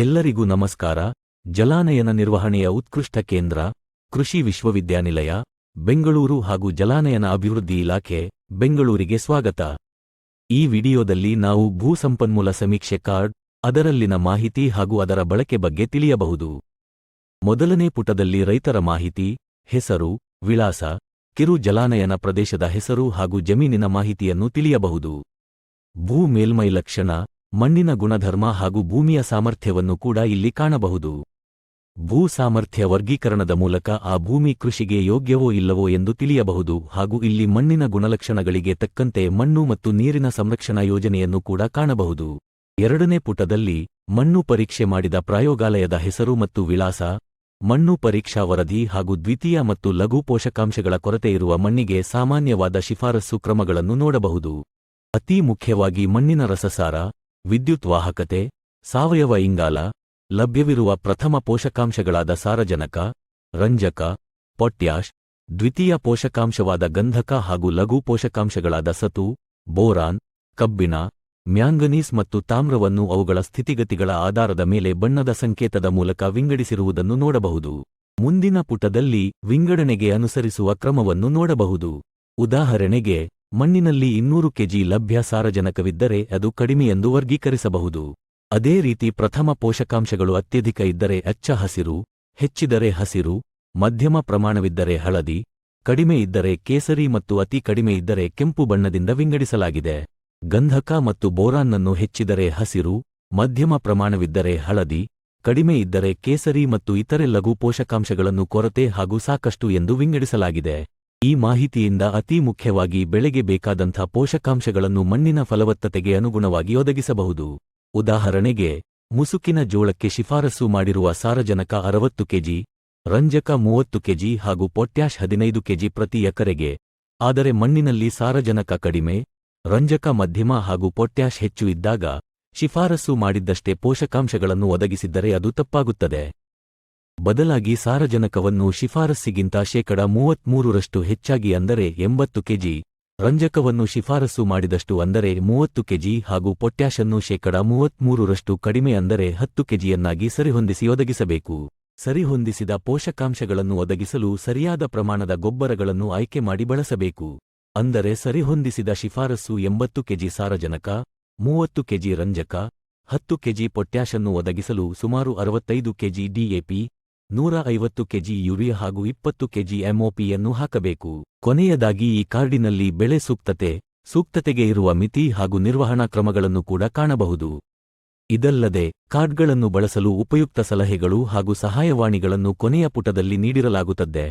ಎಲ್ಲರಿಗೂ ನಮಸ್ಕಾರ. ಜಲಾನಯನ ನಿರ್ವಹಣೆಯ ಉತ್ಕೃಷ್ಟ ಕೇಂದ್ರ, ಕೃಷಿ ವಿಶ್ವವಿದ್ಯಾನಿಲಯ, ಬೆಂಗಳೂರು ಹಾಗೂ ಜಲಾನಯನ ಅಭಿವೃದ್ಧಿ ಇಲಾಖೆ, ಬೆಂಗಳೂರಿಗೆ ಸ್ವಾಗತ. ಈ ವಿಡಿಯೋದಲ್ಲಿ ನಾವು ಭೂ ಸಂಪನ್ಮೂಲ ಸಮೀಕ್ಷೆ ಕಾರ್ಡ್, ಅದರಲ್ಲಿನ ಮಾಹಿತಿ ಹಾಗೂ ಅದರ ಬಳಕೆ ಬಗ್ಗೆ ತಿಳಿಯಬಹುದು. ಮೊದಲನೇ ಪುಟದಲ್ಲಿ ರೈತರ ಮಾಹಿತಿ, ಹೆಸರು, ವಿಳಾಸ, ಕಿರು ಜಲಾನಯನ ಪ್ರದೇಶದ ಹೆಸರು ಹಾಗೂ ಜಮೀನಿನ ಮಾಹಿತಿಯನ್ನು ತಿಳಿಯಬಹುದು. ಭೂ ಮೇಲ್ಮೈ ಲಕ್ಷಣ ಮಣ್ಣಿನ ಗುಣಧರ್ಮ ಹಾಗೂ ಭೂಮಿಯ ಸಾಮರ್ಥ್ಯವನ್ನು ಕೂಡ ಇಲ್ಲಿ ಕಾಣಬಹುದು. ಭೂ ಸಾಮರ್ಥ್ಯ ವರ್ಗೀಕರಣದ ಮೂಲಕ ಆ ಭೂಮಿ ಕೃಷಿಗೆ ಯೋಗ್ಯವೋ ಇಲ್ಲವೋ ಎಂದು ತಿಳಿಯಬಹುದು ಹಾಗೂ ಇಲ್ಲಿ ಮಣ್ಣಿನ ಗುಣಲಕ್ಷಣಗಳಿಗೆ ತಕ್ಕಂತೆ ಮಣ್ಣು ಮತ್ತು ನೀರಿನ ಸಂರಕ್ಷಣಾ ಯೋಜನೆಯನ್ನು ಕೂಡ ಕಾಣಬಹುದು. ಎರಡನೇ ಪುಟದಲ್ಲಿ, ಮಣ್ಣು ಪರೀಕ್ಷೆ ಮಾಡಿದ ಪ್ರಯೋಗಾಲಯದ ಹೆಸರು ಮತ್ತು ವಿಳಾಸ, ಮಣ್ಣು ಪರೀಕ್ಷಾ ವರದಿ ಹಾಗೂ ದ್ವಿತೀಯ ಮತ್ತು ಲಘು ಪೋಷಕಾಂಶಗಳ ಕೊರತೆ ಇರುವ ಮಣ್ಣಿಗೆ ಸಾಮಾನ್ಯವಾದ ಶಿಫಾರಸು ಕ್ರಮಗಳನ್ನು ನೋಡಬಹುದು. ಅತೀ ಮುಖ್ಯವಾಗಿ ಮಣ್ಣಿನ ರಸಸಾರ ವಿದ್ಯುತ್ ವಾಹಕತೆ ಸಾವಯವ ಇಂಗಾಲ, ಲಭ್ಯವಿರುವ ಪ್ರಥಮ ಪೋಷಕಾಂಶಗಳಾದ ಸಾರಜನಕ, ರಂಜಕ, ಪೊಟ್ಯಾಷ್, ದ್ವಿತೀಯ ಪೋಷಕಾಂಶವಾದ ಗಂಧಕ ಹಾಗೂ ಲಘು ಪೋಷಕಾಂಶಗಳಾದ ಸತು, ಬೋರಾನ್, ಕಬ್ಬಿಣ, ಮ್ಯಾಂಗನೀಸ್ ಮತ್ತು ತಾಮ್ರವನ್ನು ಅವುಗಳ ಸ್ಥಿತಿಗತಿಗಳ ಆಧಾರದ ಮೇಲೆ ಬಣ್ಣದ ಸಂಕೇತದ ಮೂಲಕ ವಿಂಗಡಿಸಿರುವುದನ್ನು ನೋಡಬಹುದು. ಮುಂದಿನ ಪುಟದಲ್ಲಿ ವಿಂಗಡಣೆಗೆ ಅನುಸರಿಸುವ ಕ್ರಮವನ್ನು ನೋಡಬಹುದು. ಉದಾಹರಣೆಗೆ ಮಣ್ಣಿನಲ್ಲಿ ಇನ್ನೂರು ಕೆಜಿ ಲಭ್ಯ ಸಾರಜನಕವಿದ್ದರೆ ಅದು ಎಂದು ವರ್ಗೀಕರಿಸಬಹುದು. ಅದೇ ರೀತಿ ಪ್ರಥಮ ಪೋಷಕಾಂಶಗಳು ಅತ್ಯಧಿಕ ಇದ್ದರೆ ಅಚ್ಚ ಹಸಿರು, ಹೆಚ್ಚಿದರೆ ಹಸಿರು, ಮಧ್ಯಮ ಪ್ರಮಾಣವಿದ್ದರೆ ಹಳದಿ, ಕಡಿಮೆ ಇದ್ದರೆ ಕೇಸರಿ ಮತ್ತು ಅತಿ ಕಡಿಮೆ ಇದ್ದರೆ ಕೆಂಪು ಬಣ್ಣದಿಂದ ವಿಂಗಡಿಸಲಾಗಿದೆ. ಗಂಧಕ ಮತ್ತು ಬೋರಾನ್ನನ್ನು ಹೆಚ್ಚಿದರೆ ಹಸಿರು, ಮಧ್ಯಮ ಪ್ರಮಾಣವಿದ್ದರೆ ಹಳದಿ, ಕಡಿಮೆ ಇದ್ದರೆ ಕೇಸರಿ ಮತ್ತು ಇತರೆ ಲಘು ಪೋಷಕಾಂಶಗಳನ್ನು ಕೊರತೆ ಹಾಗೂ ಸಾಕಷ್ಟು ಎಂದು ವಿಂಗಡಿಸಲಾಗಿದೆ. ಈ ಮಾಹಿತಿಯಿಂದ ಅತೀ ಮುಖ್ಯವಾಗಿ ಬೆಳೆಗೆ ಬೇಕಾದಂಥ ಪೋಷಕಾಂಶಗಳನ್ನು ಮಣ್ಣಿನ ಫಲವತ್ತತೆಗೆ ಅನುಗುಣವಾಗಿ ಒದಗಿಸಬಹುದು. ಉದಾಹರಣೆಗೆ, ಮುಸುಕಿನ ಜೋಳಕ್ಕೆ ಶಿಫಾರಸು ಮಾಡಿರುವ ಸಾರಜನಕ ಅರವತ್ತು ಕೆಜಿ, ರಂಜಕ ಮೂವತ್ತು ಕೆಜಿ ಹಾಗೂ ಪೊಟ್ಯಾಷ್ ಹದಿನೈದು ಕೆಜಿ ಪ್ರತಿ ಎಕರೆಗೆ, ಆದರೆ ಮಣ್ಣಿನಲ್ಲಿ ಸಾರಜನಕ ಕಡಿಮೆ, ರಂಜಕ ಮಧ್ಯಮ ಹಾಗೂ ಪೊಟ್ಯಾಷ್ ಹೆಚ್ಚು ಇದ್ದಾಗ, ಶಿಫಾರಸು ಮಾಡಿದ್ದಷ್ಟೇ ಪೋಷಕಾಂಶಗಳನ್ನು ಒದಗಿಸಿದ್ದರೆ ಅದು ತಪ್ಪಾಗುತ್ತದೆ. ಬದಲಾಗಿ ಸಾರಜನಕವನ್ನು ಶಿಫಾರಸ್ಸಿಗಿಂತ ಶೇಕಡ ಮೂವತ್ಮೂರರಷ್ಟು ಹೆಚ್ಚಾಗಿ ಅಂದರೆ ಎಂಬತ್ತು ಕೆಜಿ, ರಂಜಕವನ್ನು ಶಿಫಾರಸು ಮಾಡಿದಷ್ಟು ಅಂದರೆ ಮೂವತ್ತು ಕೆಜಿ ಹಾಗೂ ಪೊಟ್ಯಾಷನ್ನು ಶೇಕಡ ಮೂವತ್ಮೂರರಷ್ಟು ಕಡಿಮೆ ಅಂದರೆ ಹತ್ತು ಕೆಜಿಯನ್ನಾಗಿ ಸರಿಹೊಂದಿಸಿ ಒದಗಿಸಬೇಕು. ಸರಿಹೊಂದಿಸಿದ ಪೋಷಕಾಂಶಗಳನ್ನು ಒದಗಿಸಲು ಸರಿಯಾದ ಪ್ರಮಾಣದ ಗೊಬ್ಬರಗಳನ್ನು ಆಯ್ಕೆ ಮಾಡಿ ಬಳಸಬೇಕು. ಅಂದರೆ ಸರಿಹೊಂದಿಸಿದ ಶಿಫಾರಸ್ಸು ಎಂಬತ್ತು ಕೆಜಿ ಸಾರಜನಕ, ಮೂವತ್ತು ಕೆಜಿ ರಂಜಕ, ಹತ್ತು ಕೆಜಿ ಪೊಟ್ಯಾಷನ್ನು ಒದಗಿಸಲು ಸುಮಾರು ಅರವತ್ತೈದು ಕೆಜಿ ಡಿಎಪಿ ನೂರ ಐವತ್ತು ಕೆಜಿ ಯೂರಿಯಾ ಹಾಗೂ ಇಪ್ಪತ್ತು ಕೆಜಿ ಎಂಒಪಿಯನ್ನು ಹಾಕಬೇಕು. ಕೊನೆಯದಾಗಿ ಈ ಕಾರ್ಡಿನಲ್ಲಿ ಬೆಳೆ ಸೂಕ್ತತೆ, ಸೂಕ್ತತೆಗೆ ಇರುವ ಮಿತಿ ಹಾಗೂ ನಿರ್ವಹಣಾ ಕ್ರಮಗಳನ್ನು ಕೂಡ ಕಾಣಬಹುದು. ಇದಲ್ಲದೆ, ಕಾರ್ಡ್ಗಳನ್ನು ಬಳಸಲು ಉಪಯುಕ್ತ ಸಲಹೆಗಳು ಹಾಗೂ ಸಹಾಯವಾಣಿಗಳನ್ನು ಕೊನೆಯ ಪುಟದಲ್ಲಿ ನೀಡಿರಲಾಗುತ್ತದೆ.